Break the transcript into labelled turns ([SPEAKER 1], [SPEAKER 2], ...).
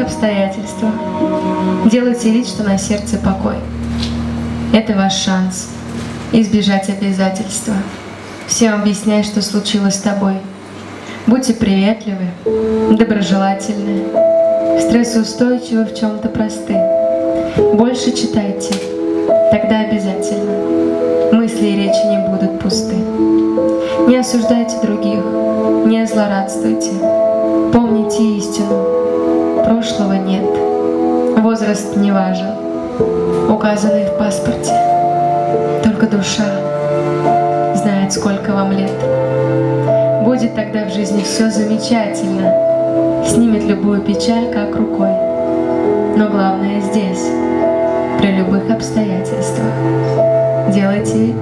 [SPEAKER 1] обстоятельствах. Делайте вид, что на сердце покой. Это ваш шанс избежать обязательства. Всем объясняй, что случилось с тобой. Будьте приветливы, доброжелательны, стрессоустойчивы в чем-то просты. Больше читайте, тогда обязательно мысли и речи не будут пусты. Не осуждайте других, не злорадствуйте, помните истину, прошлого нет, возраст не важен, указанный в паспорте, только душа знает, сколько вам лет. Будет тогда в жизни все замечательно, снимет любую печаль как рукой. Но главное здесь, при любых обстоятельствах, делайте вид,